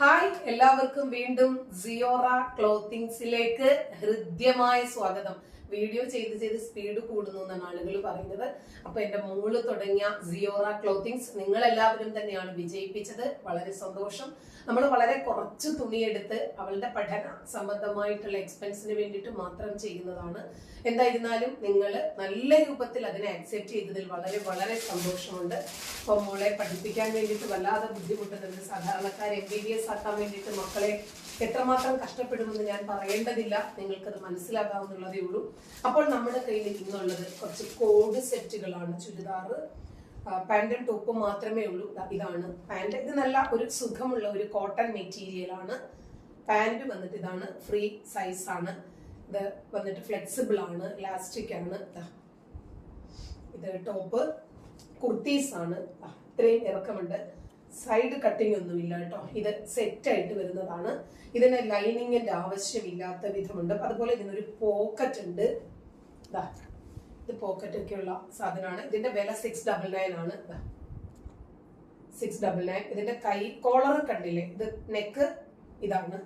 Hi എല്ലാവർക്കും വീണ്ടും Sierra ക്ലോത്തിങ്സിലേക്ക് ഹൃദ്യമായ സ്വാഗതം. വീഡിയോ ചെയ്ത് ചെയ്ത് സ്പീഡ് കൂടുന്നു എന്നാണ് ആളുകൾ പറയുന്നത്. അപ്പൊ എന്റെ മോൾ തുടങ്ങിയ സിയോറ ക്ലോത്തിങ്സ് നിങ്ങൾ എല്ലാവരും തന്നെയാണ് വിജയിപ്പിച്ചത്. വളരെ സന്തോഷം. നമ്മൾ വളരെ കുറച്ച് തുണിയെടുത്ത് അവളുടെ പഠന സംബന്ധമായിട്ടുള്ള എക്സ്പെൻസിന് വേണ്ടിയിട്ട് മാത്രം ചെയ്യുന്നതാണ്. എന്തായിരുന്നാലും നിങ്ങൾ നല്ല രൂപത്തിൽ അതിനെ അക്സെപ്റ്റ് ചെയ്തതിൽ വളരെ വളരെ സന്തോഷമുണ്ട്. അപ്പോൾ മോളെ പഠിപ്പിക്കാൻ വേണ്ടിയിട്ട് വല്ലാതെ ബുദ്ധിമുട്ടുന്നുണ്ട്. സാധാരണക്കാർ എം ബി ബി എസ് ആക്കാൻ വേണ്ടിയിട്ട് മക്കളെ എത്രമാത്രം കഷ്ടപ്പെടുമെന്ന് ഞാൻ പറയേണ്ടതില്ല. നിങ്ങൾക്കത് മനസ്സിലാക്കാവുന്നുള്ളതേ ഉള്ളൂ. അപ്പോൾ നമ്മുടെ കയ്യിൽ ഇന്നുള്ളത് കുറച്ച് കോഡ് സെറ്റുകളാണ്. ചുരിദാറ് പാന്റും ടോപ്പും മാത്രമേ ഉള്ളൂ. ഇതാണ് പാന്റ് ഇത് നല്ല ഒരു സുഖമുള്ള ഒരു കോട്ടൺ മെറ്റീരിയൽ ആണ്. പാന്റ് വന്നിട്ട് ഇതാണ് ഫ്രീ സൈസ് ആണ്. ഇത് വന്നിട്ട് ഫ്ലെക്സിബിൾ ആണ് ഇലാസ്റ്റിക് ആണ്. ഇത് ടോപ്പ്. കുർത്തീസ് ആണ്. ഇത്രയും ഇറക്കമുണ്ട്. സൈഡ് കട്ടിംഗ് ഒന്നുമില്ല കേട്ടോ. ഇത് സെറ്റ് ആയിട്ട് വരുന്നതാണ്. ഇതിന് ലൈനിങ്ങിന്റെ ആവശ്യമില്ലാത്ത വിധമുണ്ട്. അതുപോലെ ഇതിനൊരു പോക്കറ്റ് ഉണ്ട്. ഇത് പോക്കറ്റ് ഒക്കെയുള്ള സാധനമാണ്. ഇതിന്റെ വില സിക്സ് ഡബിൾ നയൻ ആണ്. സിക്സ് ഡബിൾ നയൻ ഇതിന്റെ കൈ കോളർ കണ്ടില്ലേ? ഇത് നെക്ക് ഇതാണ്.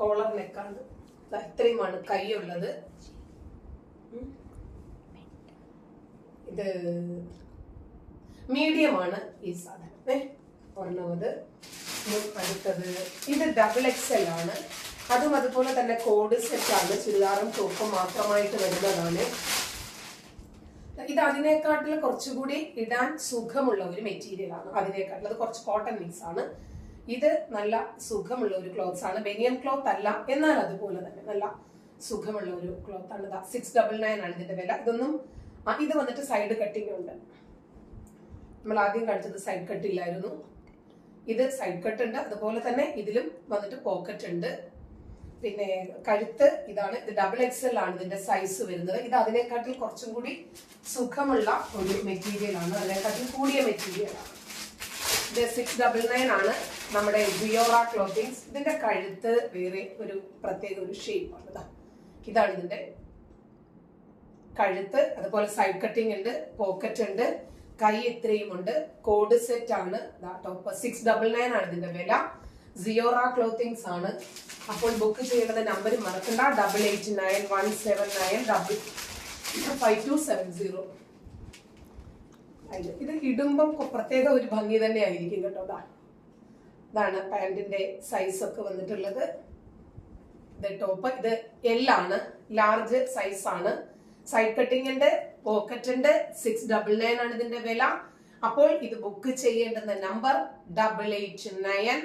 കോളർ നെക്കാണ് ഇത്രയുമാണ് കൈ ഉള്ളത് ഇത് മീഡിയമാണ് ഈ സാധനം. ഉം, അടുത്തത് ഇത് ഡബിൾ എക്സ് എൽ ആണ്. അതും അതുപോലെ തന്നെ കോഡ് സെറ്റ് ആണ്. ചുരിദാറും ടോപ്പും മാത്രമായിട്ട് വരുന്നതാണ്. ഇത് അതിനേക്കാട്ടിൽ കുറച്ചുകൂടി ഇടാൻ സുഖമുള്ള ഒരു മെറ്റീരിയൽ ആണ്. അതിനേക്കാട്ടിൽ അത് കുറച്ച് കോട്ടൺ മിക്സ് ആണ്. ഇത് നല്ല സുഖമുള്ള ഒരു ക്ലോത്ത്സ് ആണ്. ബെനിയൻ ക്ലോത്ത് അല്ല. എന്നാൽ അതുപോലെ തന്നെ നല്ല സുഖമുള്ള ഒരു ക്ലോത്ത് ആണ്. സിക്സ് ഡബിൾ നയൻ ആണ് ഇതിന്റെ വില. ഇതൊന്നും ഇത് വന്നിട്ട് സൈഡ് കട്ടിങ് ഉണ്ട്. നമ്മൾ ആദ്യം കാണിച്ചത് സൈഡ് കട്ട് ഇല്ലായിരുന്നു. ഇത് സൈഡ് കട്ട് ഉണ്ട്. അതുപോലെ തന്നെ ഇതിലും വന്നിട്ട് പോക്കറ്റ് ഉണ്ട്. പിന്നെ കഴുത്ത് ഇതാണ്. ഇത് ഡബിൾ എക്സ് എൽ ആണ് ഇതിന്റെ സൈസ് വരുന്നത്. ഇത് അതിനെക്കാട്ടിൽ കുറച്ചും കൂടി സുഖമുള്ള ഒരു മെറ്റീരിയൽ ആണ്. അതിനെക്കാട്ടിൽ കൂടിയ മെറ്റീരിയൽ ആണ്. ഇത് സിക്സ് ഡബിൾ നയൻ ആണ്. നമ്മുടെ ജിയോറ ക്ലോത്തിങ്സ് ഇതിന്റെ കഴുത്ത് വേറെ ഒരു പ്രത്യേക ഒരു ഷേപ്പ് ആണ് ഇതാ ഇതാണ് ഇതിന്റെ കഴുത്ത്. അതുപോലെ സൈഡ് കട്ടിംഗ് ഉണ്ട് പോക്കറ്റ് ഉണ്ട്. കൈ ഇത്രയും ഉണ്ട്. കോഡ് സെറ്റ് ആണ്. ടോപ്പ് സിക്സ് ഡബിൾ നയൻ ആണ് ഇതിന്റെ വില. സിയോറ ക്ലോത്തിങ്സ് ആണ്. അപ്പോൾ ബുക്ക് ചെയ്യേണ്ടത് നമ്പർ മറക്കണ്ട. Double eight nine one seven nine double five two seven zero ഇത് ഇടുമ്പം പ്രത്യേക ഒരു ഭംഗി തന്നെ ആയിരിക്കും കേട്ടോ. ഇതാണ് പാന്റിന്റെ സൈസ് ഒക്കെ വന്നിട്ടുള്ളത്. ടോപ്പ് ഇത് എൽ ആണ്. ലാർജ് സൈസ് ആണ്. സൈഡ് ഉണ്ട് പോക്കറ്റ് ഉണ്ട്. സിക്സ് ഡബിൾ നയൻ ആണ് ഇതിന്റെ വില. അപ്പോൾ ഇത് ബുക്ക് ചെയ്യേണ്ടുന്ന നമ്പർ ഡബിൾ എയ്റ്റ് നയൻ